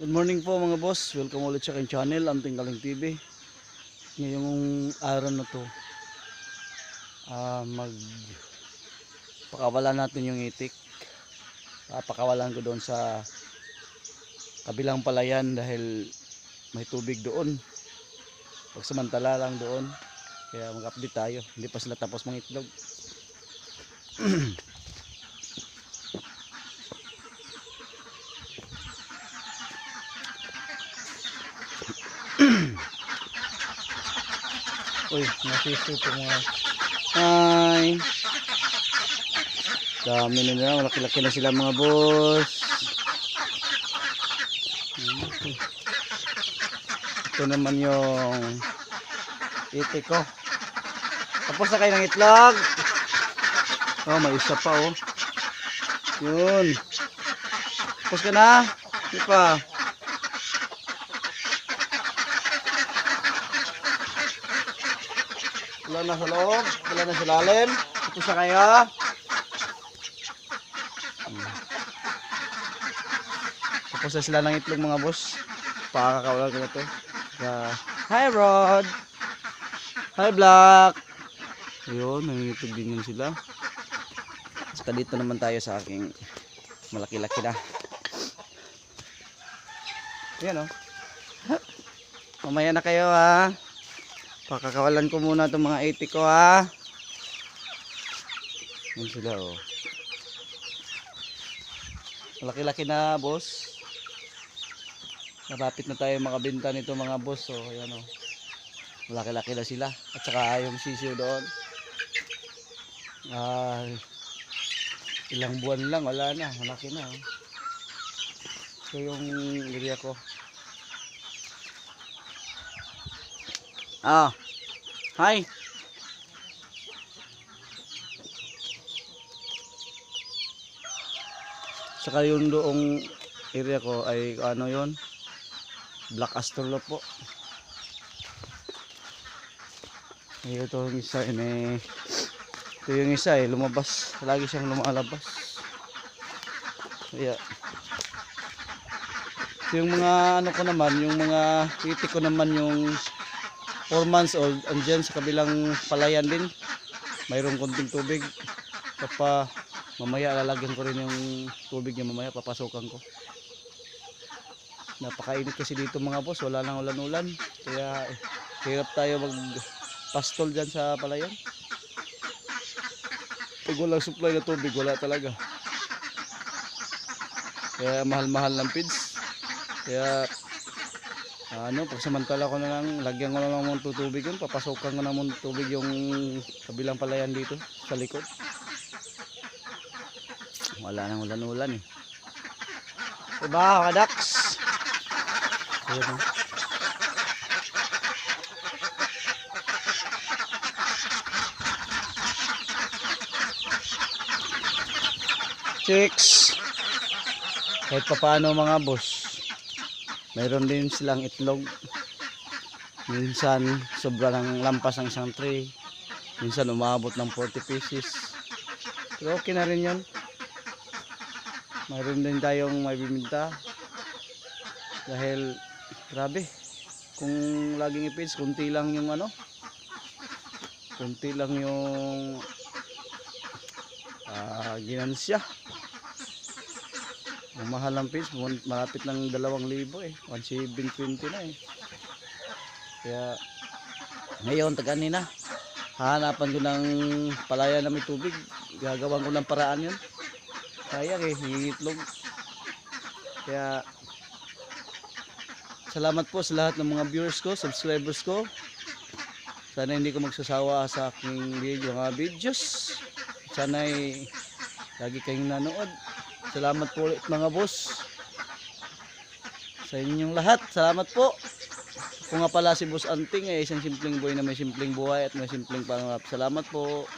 Good morning po mga boss. Welcome ulit sa aking channel, Anting Galing TV. Ngayong araw na to, ah mag pakawalan natin yung itik. Pakawalan ko doon sa kabilang palayan dahil may tubig doon. Pagsamantala lang doon. Kaya mag-update tayo. Hindi pa sila tapos mga itlog. Uy, nasisi ito mga... Hi! Dami na nila, malaki-laki na sila mga boss. Ito naman yung itik ko. Tapos na kayo ng itlog. Oh, may isa pa oh. Yun. Tapos ka na? Hindi pa. Wala na sa loob, wala na sa lalim. Ito sa kaya. Tapos na sila ng itlog mga boss. Pakakakawalan ko na to. Hi Rod! Hi Black! Ayun, nangingitlog din yun sila. Saka dito naman tayo sa aking malaki-laki na. Yan o. Mamaya na kayo ha. Pakakawalan ko muna itong mga 80 ko ha. Yan sila oh. Malaki-laki na boss. Narapit na tayo makabenta nito mga boss. So ayan oh. Malaki-laki na sila. At saka yung sisiyo doon. Ah, ilang buwan lang wala na. Malaki na oh. So yung area ko. Ah. Hi. Saka yung doong area ko ay ano yon Black Astrolot po. Ito yung isa ini ito yung isa eh lumabas lagi siyang lumalabas kaya ito yung mga ano ko naman yung mga titik ko naman yung 4 months old andyan sa kabilang palayan din. Mayroong konting tubig. Papa mamaya lalagyan ko rin yung tubig niya mamaya papasukan ko. Napakainit kasi dito mga boss. Wala nang ulan-ulan. Kaya eh, hirap tayo mag pastol dyan sa palayan. Pag walang supply na tubig wala talaga. Kaya mahal-mahal ng feeds. Kaya ano pag samantala ko na lang lagyan ko na lang mong tutubig yun papasukan ko na mong tubig yung kabilang palayan dito sa likod. Wala nang ulan-ulan eh. Diba kadaks Ayan, oh. chicks. Kahit pa paano mga boss mayroon din silang itlog. Minsan sobra ng lampas ng isang tray. Minsan umabot ng 40 pieces. Pero okay na rin yun. Mayroon din tayong may biminta dahil grabe. Kung laging ipits kunti lang yung ano. Kunti lang yung ah ginansya. ang mahal ng fish, malapit ng 2,000 eh. 1,720 na eh. Kaya, ngayon, tagani na. Hahanapan ko ng palaya na may tubig. Gagawan ko ng paraan yun. Sayang eh, hingitlog. Kaya, salamat po sa lahat ng mga viewers ko, subscribers ko. Sana hindi ko magsasawa sa aking video, mga videos. Sana ay lagi kayong nanood. Salamat po ulit mga boss. Sa inyong lahat, salamat po. Kung nga pala si Boss Anting ay isang simpleng boy na may simpleng buhay at may simpleng pangarap. Salamat po.